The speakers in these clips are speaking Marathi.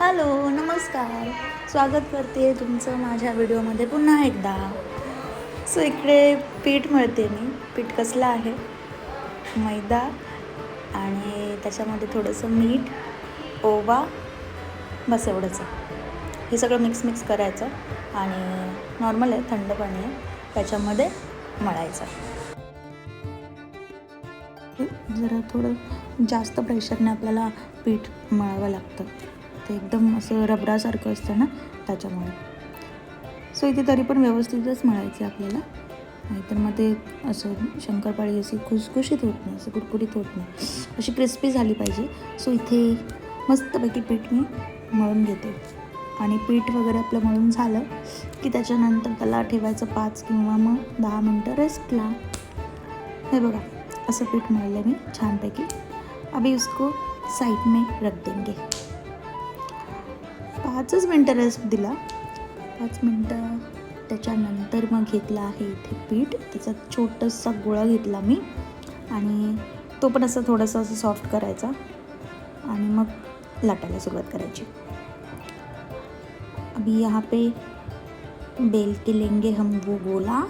हॅलो नमस्कार. स्वागत करते तुमचं माझ्या व्हिडिओमध्ये पुन्हा एकदा. सो इकडे पीठ मळते मी. पीठ कसलं आहे? मैदा आणि त्याच्यामध्ये थोडंसं मीठ ओवा बस एवढंच हे सगळं मिक्स मिक्स करायचं आणि नॉर्मल आहे थंड पाणी आहे. त्याच्यामध्ये मळायचं. जरा थोडं जास्त प्रेशरने आपल्याला पीठ मळावं लागतं. ते एकदम असं रबरासारखं असतं ना त्याच्यामुळे. सो इथे तरी पण व्यवस्थितच मळायचं आहे आपल्याला. नाहीतर मग ते असं शंकरपाळी अशी खुसखुशीत होत नाही असं कुरकुरीत होत नाही. अशी क्रिस्पी झाली पाहिजे. सो इथे मस्तपैकी पीठ मी मळून घेते. आणि पीठ वगैरे आपलं मळून झालं की त्याच्यानंतर त्याला ठेवायचं पाच किंवा मग दहा मिनटं रेस्टला हे बघा असं पीठ मळलं मी छानपैकी. अभी उसको साईड में रख देंगे. पाचच मिनटं रेस्ट दिला. पाच मिनटं त्याच्यानंतर मग घेतला आहे इथे पीठ. त्याचा छोटासा गोळा घेतला मी. आणि तो पण असं थोडासा असं सॉफ्ट करायचा. आणि मग लाटायला सुरुवात करायची. अभी यहाँ पे बेल के लेंगे हम वो गोला.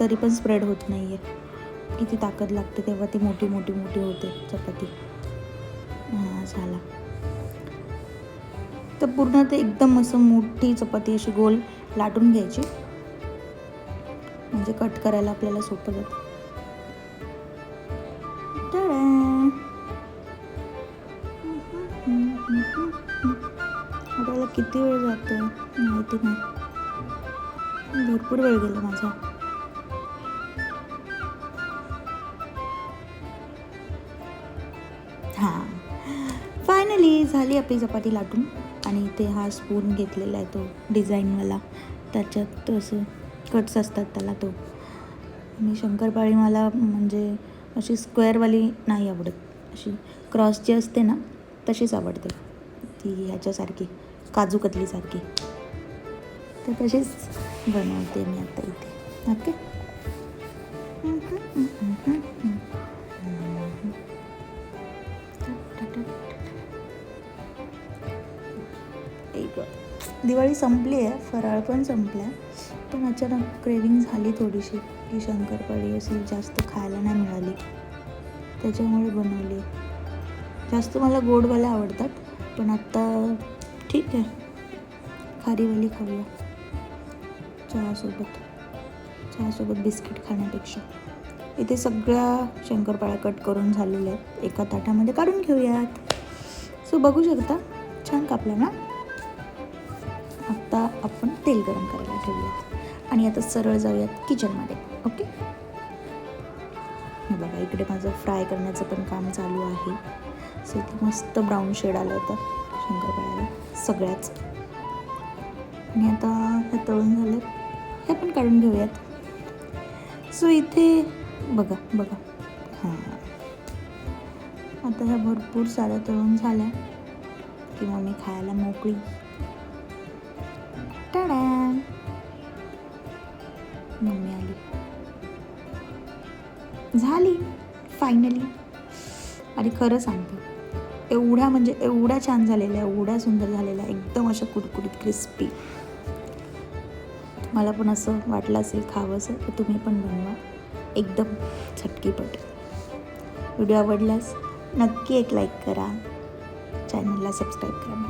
तरी पण स्प्रेड होत नाही आहे किती ताकद लागते तेव्हा ती मोठी मोठी मोठी होते. चपाती. हां झाला. तर पूर्ण ते एकदम असं मोठी चपाती अशी गोल लाटून घ्यायची. म्हणजे कट करायला आपल्याला सोपं जातं. आपल्याला किती वेळ जातो माहिती नाही. भरपूर वेळ गेला माझा. हां. फायनली झाली आपली चपाती लाटून आणि इथे हा स्पून घेतलेला आहे तो डिझाईनवाला त्याच्यात असं कट्स असतात त्याला तो. आणि शंकरपाळी मला म्हणजे अशी स्क्वेअरवाली नाही आवडत. अशी क्रॉस जी असते ना तशीच आवडते. ती ह्याच्यासारखी काजू कतलीसारखी. तर तशीच बनवते मी आता इथे. ओके एक दिवाळी संपली आहे फराळ पण संपला आहे पण अचानक क्रेविंग झाली थोडीशी की शंकरपाळी अशी जास्त खायला नाही मिळाली. त्याच्यामुळे बनवली. जास्त मला गोडवाल्या आवडतात पण आत्ता ठीक आहे. खारीवाली खाऊया. चहासोबत. चहासोबत बिस्किट खाण्यापेक्षा. इथे सगळ्या शंकरपाळ्या कट करून झालेल्या आहेत. एका ताटामध्ये काढून घेऊयात. सो बघू शकता छान कापला ना? आता आपण तेल गरम करायला ठेवूयात. आणि आता सरळ जाऊयात किचनमध्ये ओके? हे बघा इकडे माझं फ्राय करण्याचं पण काम चालू आहे. सो इथे मस्त ब्राऊन शेड आलं होतं शंकरपाळ्याला सगळ्याच. आणि आता हे तळून झालं हे पण काढून घेऊयात. सो इथे बघा बघा. हां. आता ह्या भरपूर साऱ्या तळून झाल्या की मी खायला मोकळी. टाडा मम्मी आली. झाली फायनली आणि खरं सांगते एवढ्या म्हणजे एवढ्या छान झालेल्या एवढ्या सुंदर झालेल्या एकदम अशा कुडकुडीत क्रिस्पी मला पण असं वाटलं असेल खावंसं तर तुम्ही पण बनवा. एकदम झटकीपट. व्हिडिओ आवडल्यास नक्की एक लाईक करा. चॅनलला सबस्क्राईब करा.